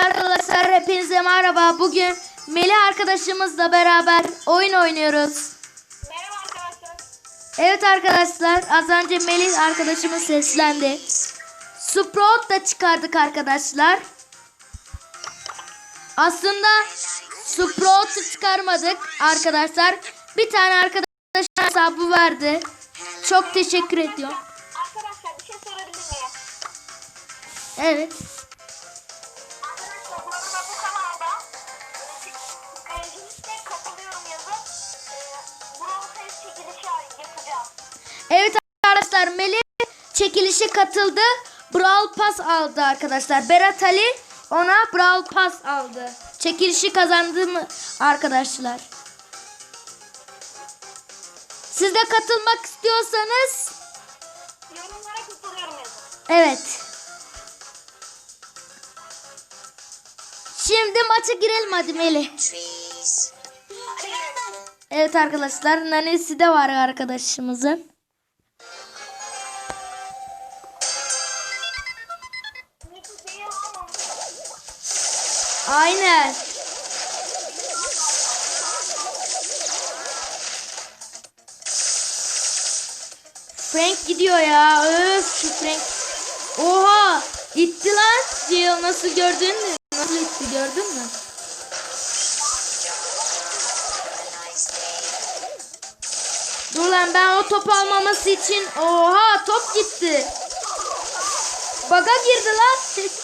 Arkadaşlar hepinize merhaba. Bugün Melih arkadaşımızla beraber oyun oynuyoruz. Merhaba arkadaşlar. Evet arkadaşlar az önce Melih arkadaşımız seslendi. Sprout da çıkardık arkadaşlar. Aslında Sprout'u çıkarmadık arkadaşlar. Bir tane arkadaş hesabı verdi. Çok teşekkür ediyorum. Arkadaşlar bir şey sorabilir miyim? Evet. Evet arkadaşlar Melih çekilişe katıldı. Brawl Pass aldı arkadaşlar. Berat Ali ona Brawl Pass aldı. Çekilişi kazandı mı arkadaşlar? Siz de katılmak istiyorsanız Yorumlara katılıyorum yazın. evet. Şimdi maça girelim hadi Melih. Evet arkadaşlar nanesi de var arkadaşımızın. Aynen. Frank gidiyor ya. Öf şu Frank. Oha. İtti lan. Jill nasıl gördün mü? Nasıl itti gördün mü? Dur lan ben o top almaması için. Oha top gitti. Baga girdi lan.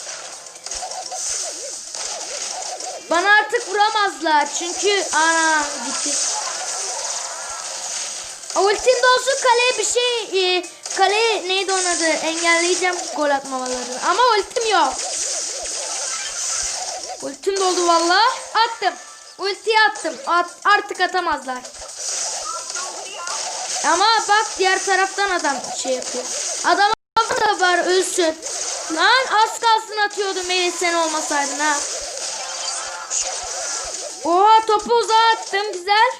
Bana artık vuramazlar çünkü ana gitti. Ultim de olsun kaleye bir şey e, kaleye neydi onun adı engelleyeceğim gol atmamalarını ama ultim yok. Ultim doldu valla attım. Ultiyi attım At, artık atamazlar. Ama bak diğer taraftan adam şey yapıyor. Adam da var ölsün. Lan az kalsın atıyordum Melih sen olmasaydın ha. Oha topu uzağa attım güzel.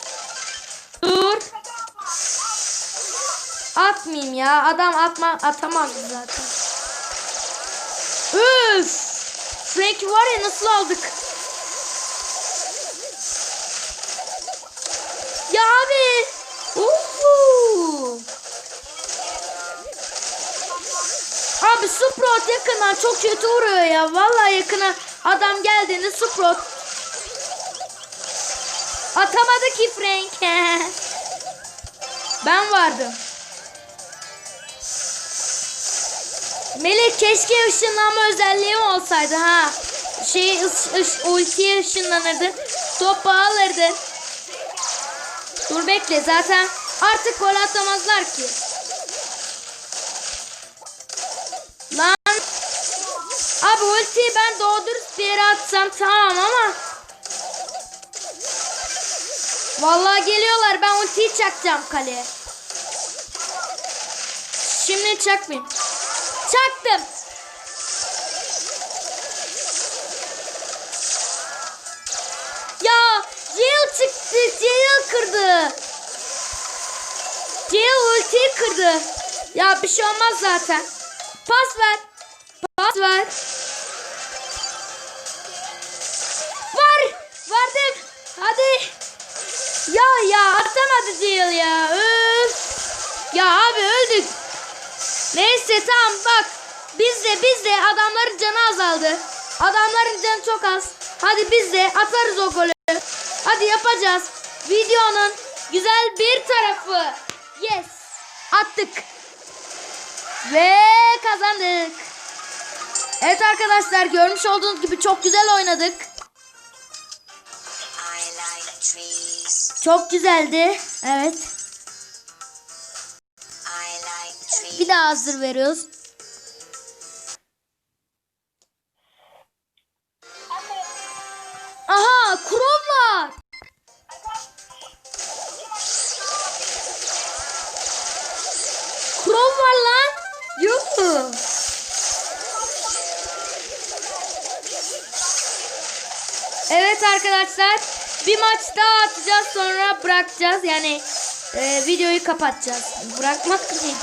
Dur. Atmayayım ya. Adam atma atamaz zaten. Üf. Frank var ya nasıl aldık? Ya abi. Uhu. Abi Sprout yakından çok kötü vuruyor ya. Vallahi yakına adam geldiğinde Sprout Atamadı ki Frank. ben vardım. Melih keşke ışınlanma özelliğim olsaydı ha. Şey ış, ış, ultiye ışınlanırdı. Topu alırdı. Dur bekle zaten artık gol atamazlar ki. Lan. Abi ultiyi ben doğru bir yere atsam tamam ama. Vallahi geliyorlar. Ben ultiyi çakacağım kaleye. Şimdi çakmayayım. Çaktım. Ya Jill çıktı. Jill kırdı. Jill ultiyi kırdı. Ya bir şey olmaz zaten. Pas ver. Pas ver. Var. Verdim. Hadi. Ya ya atamadı Jill ya. Öf. Ya abi öldük. Neyse tamam bak. Biz de biz de adamların canı azaldı. Adamların canı çok az. Hadi biz de atarız o golü. Hadi yapacağız. Videonun güzel bir tarafı. Yes. Attık. Ve kazandık. Evet arkadaşlar görmüş olduğunuz gibi çok güzel oynadık. Çok güzeldi. Evet. Bir daha hazır veriyoruz. Aha Krom var. Krom var lan. Yuh. Evet arkadaşlar. Bir maç daha atacağız sonra bırakacağız. Yani e, videoyu kapatacağız. Bırakmak değil.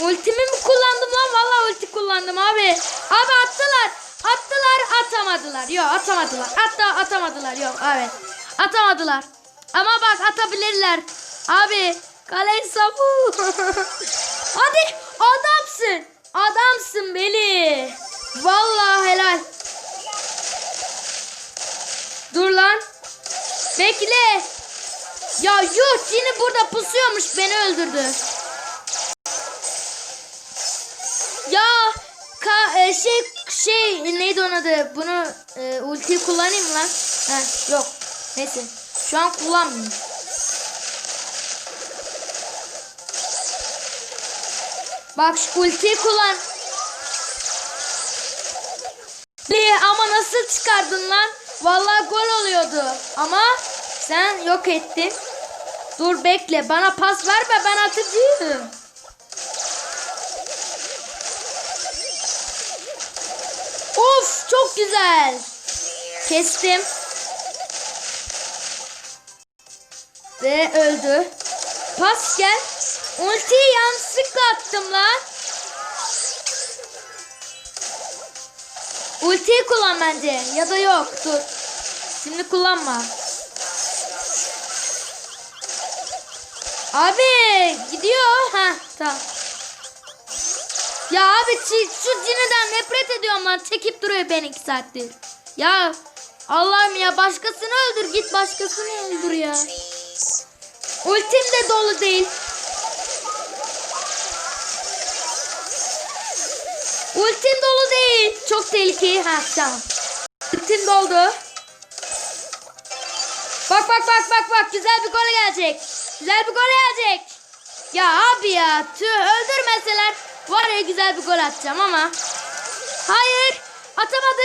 Ultimi mi kullandım lan? Valla ulti kullandım abi. Abi attılar. Attılar atamadılar. Yok atamadılar. Hatta atamadılar. Yok evet. Atamadılar. Ama bak atabilirler. Abi kaleyi savu. Hadi adamsın. Adamsın Beli. Vallahi helal. Dur lan. Bekle. Ya yuh Cini burada pusuyormuş beni öldürdü. Ya ka e, şey şey neydi onun adı? Bunu e, ultiyi kullanayım lan? Heh, yok. Neyse. Şu an kullanmıyorum. Bak şu ultiyi kullan. Ama nasıl çıkardın lan? Vallahi gol oluyordu. Ama sen yok ettin. Dur bekle. Bana pas verme ben atıcıyım. Of çok güzel. Kestim. Ve öldü. Pas gel. Ultiyi yanlışlıkla attım lan. Ultiyi kullan bence. Ya da yok dur. Şimdi kullanma. Abi gidiyor. Ha tamam. Ya abi şu ciniden nefret ediyorum lan. Çekip duruyor beni iki saattir. Ya Allah'ım ya başkasını öldür git başkasını öldür ya. Ultim de dolu değil. Ultim dolu değil. Çok tehlikeli. Ha tamam. Ultim doldu. Bak bak bak bak bak güzel bir gol gelecek. Güzel bir gol gelecek. Ya abi ya tüh öldürmeseler var ya güzel bir gol atacağım ama. Hayır atamadı.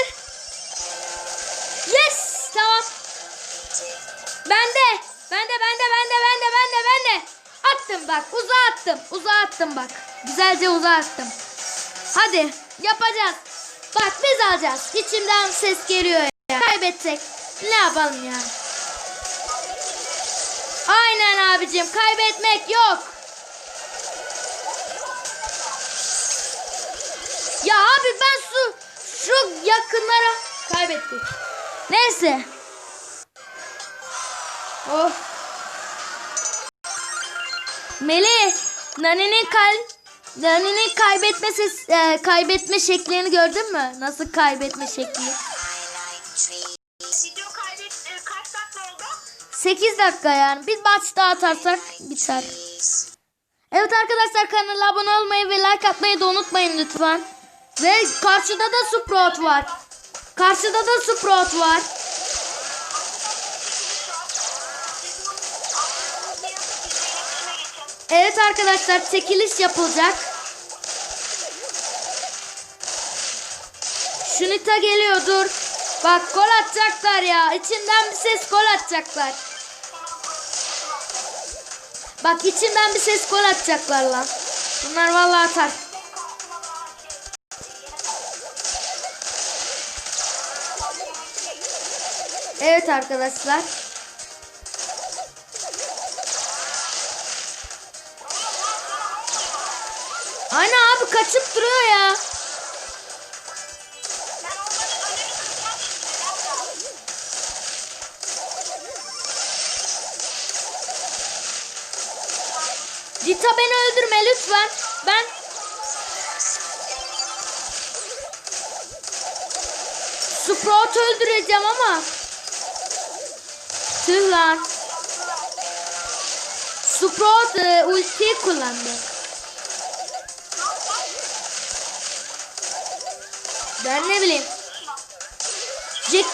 Yes tamam. Bende. Bende bende bende bende bende bende. Attım bak uzağa attım. Uzağa attım bak. Güzelce uzağa attım. Hadi yapacağız. Bak biz alacağız. İçimden ses geliyor ya. Kaybetsek ne yapalım ya. Aynen abicim kaybetmek yok. Ya abi ben şu şu yakınlara kaybettik. Neyse. Oh. Melih, Nani'nin kal Nani'nin kaybetme ses e, kaybetme şeklini gördün mü? Nasıl kaybetme şekli? I like trees. Video kaydet e, kaç dakika oldu? 8 dakika yani. Bir maç daha atarsak biter. Evet arkadaşlar kanala abone olmayı ve like atmayı da unutmayın lütfen. Ve karşıda da Sprout var. Karşıda da Sprout var. Evet arkadaşlar çekiliş yapılacak. Şunita geliyor dur. Bak gol atacaklar ya. İçinden bir ses gol atacaklar. Bak içinden bir ses gol atacaklar lan. Bunlar vallahi atar. Evet arkadaşlar. Aynen abi kaçıp duruyor ya. Rita beni öldürme lütfen. Ben Sprout öldüreceğim ama Tüh lan. Sprout e, ulti kullandı. Ben ne bileyim. Jack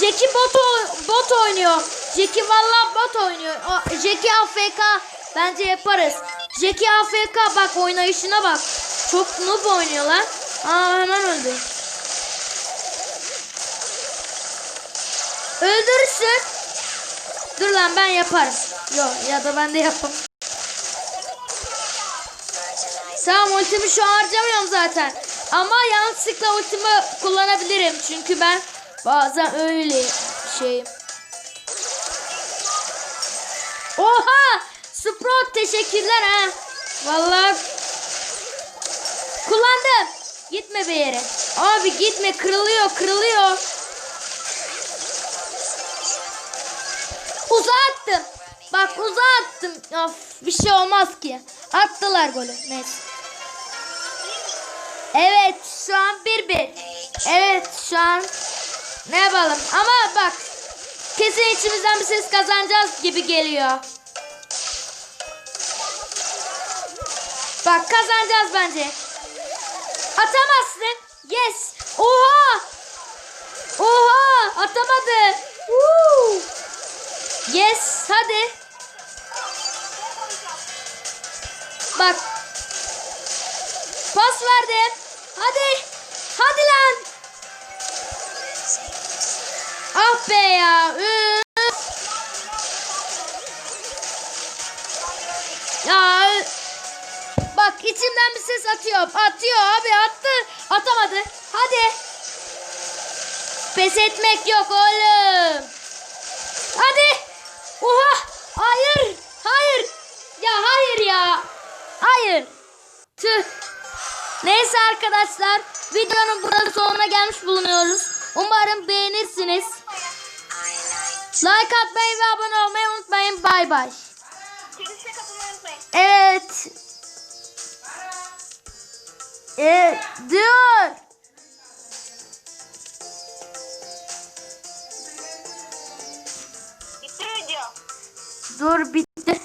Jackie bot, bot oynuyor. Jackie vallahi bot oynuyor. O, Jackie AFK bence yaparız. Jackie AFK bak oynayışına bak. Çok noob oynuyor lan. Aa hemen öldü. Öldürürsün. Dur lan ben yaparım. Yok ya da ben de. Fertilizer. Tamam ultimi şu an harcamıyorum zaten. Ama yanlışlıkla ultimi kullanabilirim. Çünkü ben bazen öyle şeyim. Oha! Sprout teşekkürler ha. Vallahi Kullandım. Gitme bir yere. Abi gitme kırılıyor kırılıyor. Uzattım. Bak uzattım. Of bir şey olmaz ki. Attılar golü. Neyse. Evet şu an 1-1. Evet şu an ne yapalım ama bak kesin içimizden bir ses kazanacağız gibi geliyor. Bak kazanacağız bence. Atamazsın. Yes. Oha. Oha atamadı. Woo. Yes hadi. Bak. Pas verdim. Hadi. Hadi lan. Ah be ya. Üf. Ya. Bak içimden bir ses atıyor. Atıyor abi attı. Atamadı. Hadi. Pes etmek yok oğlum. Hadi. Oha. Hayır. Hayır. Ya hayır ya. Hayır. Tüh. Neyse arkadaşlar. Videonun burada sonuna gelmiş bulunuyoruz. Umarım beğenirsiniz. Like atmayı ve abone olmayı unutmayın. Bay bay. Evet. Mi video? Dur bitti.